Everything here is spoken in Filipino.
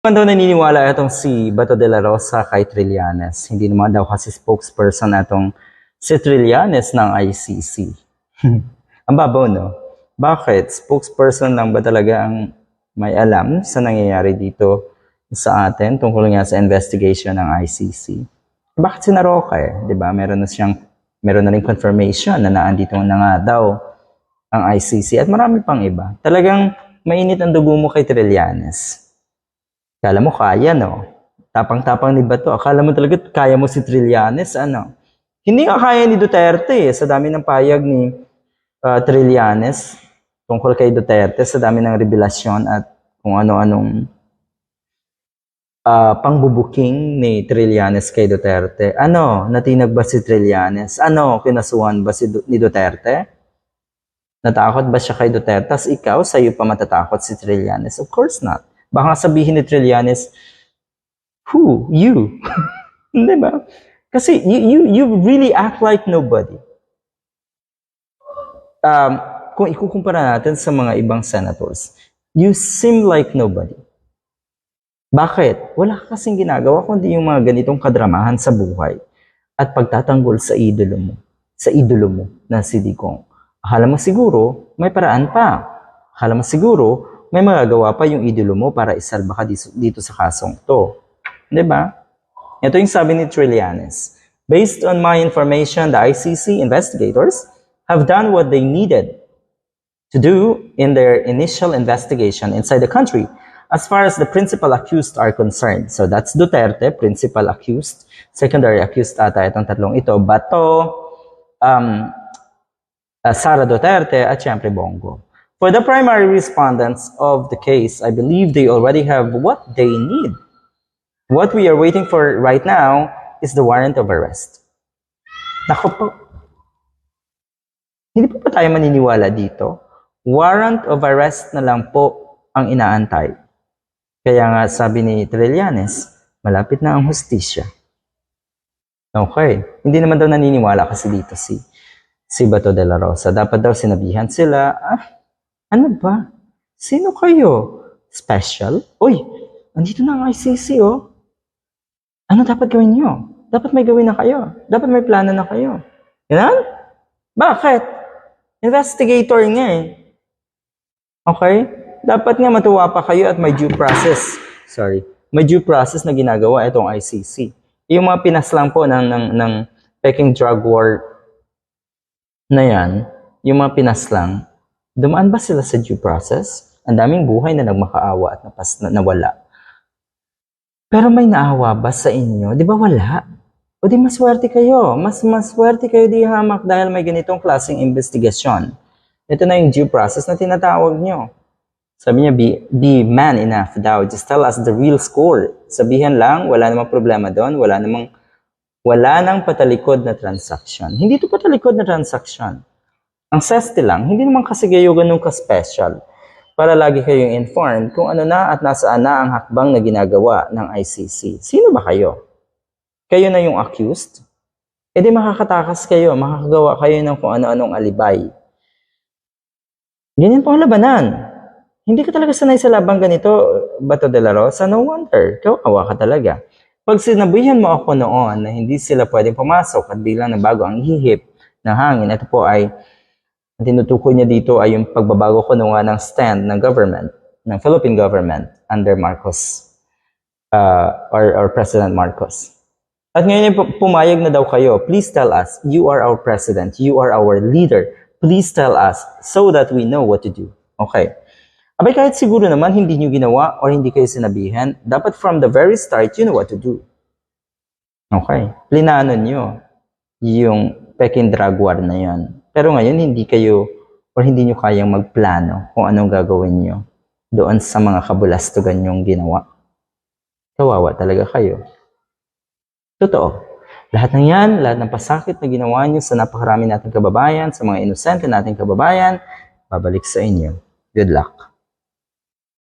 Naman daw naniniwala itong si Bato de la Rosa kay Trillanes. Hindi naman daw kasi spokesperson itong si Trillanes ng ICC. ang babaw, no? Bakit? Spokesperson lang ba talaga ang may alam sa nangyayari dito sa atin tungkol nga sa investigation ng ICC? Bakit si Naroka eh? Ba? Meron na siyang, meron na rin confirmation na naandito na nga daw ang ICC at marami pang iba. Talagang mainit ang dugo mo kay Trillanes. Kala mo kaya, no? Tapang-tapang ni Bato. Akala mo talaga kaya mo si Trillanes, ano? Hindi nga kaya ni Duterte, eh, sa dami ng payag ni uh, Trillanes tungkol kay Duterte, sa dami ng revelasyon at kung ano-anong uh, pangbubuking ni Trillanes kay Duterte. Ano? Natinag ba si Trillanes? Ano? Kinasuhan ba si Du- ni Duterte? Natakot ba siya kay Duterte? Tapos ikaw, sa'yo pa matatakot si Trillanes? Of course not. Baka sabihin ni Trillanes, who? You? Di ba? Kasi you, you, you really act like nobody. Um, kung ikukumpara natin sa mga ibang senators, you seem like nobody. Bakit? Wala ka kasing ginagawa kundi yung mga ganitong kadramahan sa buhay at pagtatanggol sa idolo mo, sa idolo mo na si Digong. Akala mo siguro, may paraan pa. Akala mo siguro, may magagawa pa yung idolo mo para isalba ka dito, sa kasong to. 'Di ba? Ito yung sabi ni Trillanes. Based on my information, the ICC investigators have done what they needed to do in their initial investigation inside the country as far as the principal accused are concerned. So that's Duterte, principal accused. Secondary accused ata itong tatlong ito. Bato, um, uh, Sara Duterte, at syempre Bongo. For the primary respondents of the case, I believe they already have what they need. What we are waiting for right now is the warrant of arrest. Naku po. Hindi po ba tayo maniniwala dito? Warrant of arrest na lang po ang inaantay. Kaya nga sabi ni Trillanes, malapit na ang hustisya. Okay. Hindi naman daw naniniwala kasi dito si si Bato de la Rosa. Dapat daw sinabihan sila, ah, ano ba? Sino kayo? Special? Uy, andito na ang ICC, oh. Ano dapat gawin nyo? Dapat may gawin na kayo. Dapat may plano na kayo. Yan? Bakit? Investigator nga eh. Okay? Dapat nga matuwa pa kayo at may due process. Sorry. May due process na ginagawa itong ICC. Yung mga pinaslang po ng, ng, ng Peking drug war na yan, yung mga pinaslang, dumaan ba sila sa due process? Ang daming buhay na nagmakaawa at napas, na, nawala. Pero may naawa ba sa inyo? Di ba wala? O di maswerte kayo. Mas maswerte kayo di hamak dahil may ganitong klaseng investigasyon. Ito na yung due process na tinatawag nyo. Sabi niya, be, be man enough daw. Just tell us the real score. Sabihin lang, wala namang problema doon. Wala namang, wala nang patalikod na transaction. Hindi to patalikod na transaction. Ang seste lang, hindi naman kasi kayo ganun ka-special para lagi kayong informed kung ano na at nasaan na ang hakbang na ginagawa ng ICC. Sino ba kayo? Kayo na yung accused? E di makakatakas kayo, makakagawa kayo ng kung ano-anong alibay. Ganyan po ang labanan. Hindi ka talaga sanay sa labang ganito, Bato de la Rosa, no wonder. Kawawa ka talaga. Pag sinabihan mo ako noon na hindi sila pwedeng pumasok at biglang nabago ang hihip ng hangin, ito po ay ang tinutukoy niya dito ay yung pagbabago ko nung ng stand ng government, ng Philippine government under Marcos uh, or, or President Marcos. At ngayon ay pu- pumayag na daw kayo, please tell us, you are our president, you are our leader, please tell us so that we know what to do. Okay. Abay kahit siguro naman hindi nyo ginawa or hindi kayo sinabihan, dapat from the very start, you know what to do. Okay. Plinano nyo yung Peking drug war na yon. Pero ngayon, hindi kayo or hindi nyo kayang magplano kung anong gagawin nyo doon sa mga kabulastugan yung ginawa. Kawawa talaga kayo. Totoo. Lahat ng yan, lahat ng pasakit na ginawa nyo sa napakarami nating kababayan, sa mga inosente nating kababayan, babalik sa inyo. Good luck.